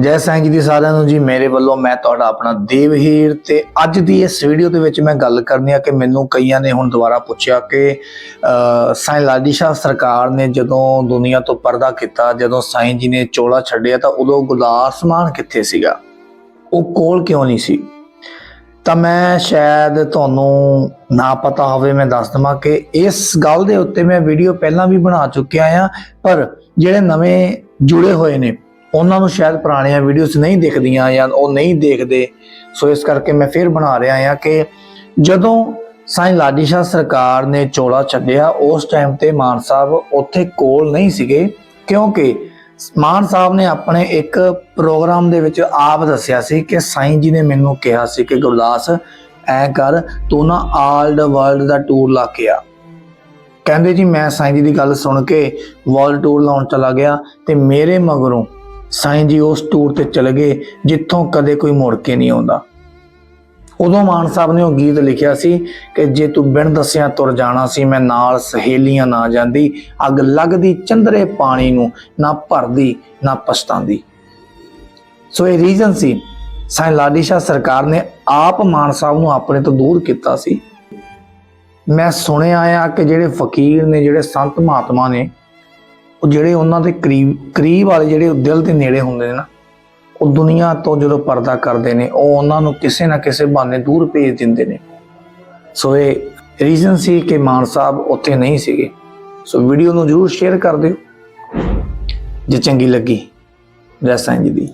ਜੈ ਸਾਈਂ ਜੀ ਦੀ ਸਾਰਿਆਂ ਨੂੰ ਜੀ, ਮੇਰੇ ਵੱਲੋਂ ਮੈਂ ਤੁਹਾਡਾ ਆਪਣਾ ਦੇਵਹੀਰ ਤੇ ਅੱਜ ਦੀ ਇਸ ਵੀਡੀਓ ਦੇ ਵਿੱਚ ਮੈਂ ਗੱਲ ਕਰਨੀ ਆ ਕਿ ਮੈਨੂੰ ਕਈਆਂ ਨੇ ਹੁਣ ਦੁਬਾਰਾ ਪੁੱਛਿਆ ਕਿ ਸਾਈਂ ਲਾਡੀ ਸ਼ਾਹ ਸਰਕਾਰ ਨੇ ਜਦੋਂ ਦੁਨੀਆ ਤੋਂ ਪਰਦਾ ਕੀਤਾ, ਜਦੋਂ ਸਾਈਂ ਜੀ ਨੇ ਚੋਲਾ ਛੱਡਿਆ ਤਾਂ ਉਦੋਂ ਗੁਲਾਸ ਮਾਨ ਕਿੱਥੇ ਸੀਗਾ? ਉਹ ਕੋਲ ਕਿਉਂ ਨਹੀਂ ਸੀ? ਤਾਂ ਮੈਂ ਸ਼ਾਇਦ ਤੁਹਾਨੂੰ ਨਾ ਪਤਾ ਹੋਵੇ, ਮੈਂ ਦੱਸ ਦਵਾਂ ਕਿ ਇਸ ਗੱਲ ਦੇ ਉੱਤੇ ਮੈਂ ਵੀਡੀਓ ਪਹਿਲਾਂ ਵੀ ਬਣਾ ਚੁੱਕਿਆ ਆ, ਪਰ ਜਿਹੜੇ ਨਵੇਂ ਜੁੜੇ ਹੋਏ ਨੇ ਉਹਨਾਂ ਨੂੰ ਸ਼ਾਇਦ ਪੁਰਾਣੀਆਂ ਵੀਡੀਓਜ਼ ਨਹੀਂ ਦਿਖਦੀਆਂ ਜਾਂ ਉਹ ਨਹੀਂ ਦੇਖਦੇ। ਸੋ ਇਸ ਕਰਕੇ ਮੈਂ ਫਿਰ ਬਣਾ ਰਿਹਾ ਹਾਂ ਕਿ ਜਦੋਂ ਸਾਈਂ ਲਾਡੀ ਸ਼ਾਹ ਸਰਕਾਰ ਨੇ ਚੋਲਾ ਛੱਡਿਆ, ਉਸ ਟਾਈਮ ਤੇ ਮਾਨ ਸਾਹਿਬ ਉੱਥੇ ਕੋਲ ਨਹੀਂ ਸੀਗੇ, ਕਿਉਂਕਿ ਮਾਨ ਸਾਹਿਬ ਨੇ ਆਪਣੇ ਇੱਕ ਪ੍ਰੋਗਰਾਮ ਦੇ ਵਿੱਚ ਆਪ ਦੱਸਿਆ ਸੀ ਕਿ ਸਾਈਂ ਜੀ ਨੇ ਮੈਨੂੰ ਕਿਹਾ ਸੀ ਕਿ ਗੁਰਦਾਸ, ਐ ਕਰ, ਤੂੰ ਨਾ ਆਲਡ ਵਰਲਡ ਦਾ ਟੂਰ ਲਾ ਕੇ ਆ। ਕਹਿੰਦੇ ਜੀ, ਮੈਂ ਸਾਈਂ ਜੀ ਦੀ ਗੱਲ ਸੁਣ ਕੇ ਵਰਲਡ ਟੂਰ ਲਾਉਣ ਚਲਾ ਗਿਆ ਤੇ ਮੇਰੇ ਮਗਰੋਂ ਸਾਈਂ ਜੀ ਉਸ ਟੂਰ ਤੇ ਚਲੇ ਗਏ, ਜਿੱਥੋਂ ਕਦੇ ਕੋਈ ਮੁੜ ਕੇ ਨਹੀਂ ਆਉਂਦਾ। ਉਦੋਂ ਮਾਨ ਸਾਹਿਬ ਨੇ ਉਹ ਗੀਤ ਲਿਖਿਆ ਸੀ ਕਿ ਜੇ ਤੂੰ ਬਿਨ ਦੱਸਿਆ ਤੁਰ ਜਾਣਾ ਸੀ, ਮੈਂ ਨਾਲ ਸਹੇਲੀਆਂ ਨਾ ਜਾਂਦੀ, ਅੱਗ ਲੱਗਦੀ ਚੰਦਰੇ ਪਾਣੀ ਨੂੰ, ਨਾ ਭਰਦੀ, ਨਾ ਪਛਤਾਉਂਦੀ। ਸੋ ਇਹ ਰੀਜ਼ਨ ਸੀ, ਸਾਈਂ ਲਾਡੀ ਸ਼ਾਹ ਸਰਕਾਰ ਨੇ ਆਪ ਮਾਨ ਸਾਹਿਬ ਨੂੰ ਆਪਣੇ ਤੋਂ ਦੂਰ ਕੀਤਾ ਸੀ। ਮੈਂ ਸੁਣਿਆ ਆ ਕਿ ਜਿਹੜੇ ਫਕੀਰ ਨੇ, ਜਿਹੜੇ ਸੰਤ ਮਹਾਤਮਾ ਨੇ ਉਹ ਜਿਹੜੇ ਉਹਨਾਂ ਦੇ ਕਰੀਬ ਕਰੀਬ ਵਾਲੇ ਜਿਹੜੇ ਦਿਲ ਦੇ ਨੇੜੇ ਹੁੰਦੇ ਨੇ ਨਾ, ਉਹ ਦੁਨੀਆ ਤੋਂ ਜਦੋਂ ਪਰਦਾ ਕਰਦੇ ਨੇ, ਉਹ ਉਹਨਾਂ ਨੂੰ ਕਿਸੇ ਨਾ ਕਿਸੇ ਬਹਾਨੇ ਦੂਰ ਭੇਜ ਦਿੰਦੇ ਨੇ। ਸੋ ਇਹ ਰੀਜ਼ਨ ਸੀ ਕਿ ਮਾਨ ਸਾਹਿਬ ਉੱਥੇ ਨਹੀਂ ਸੀਗੇ। ਸੋ ਵੀਡੀਓ ਨੂੰ ਜਰੂਰ ਸ਼ੇਅਰ ਕਰ ਦਿਓ। ਜੇ ਚੰਗੀ ਲੱਗੀ, ਜੈ ਸਾਈਂ ਜੀ ਦੀ।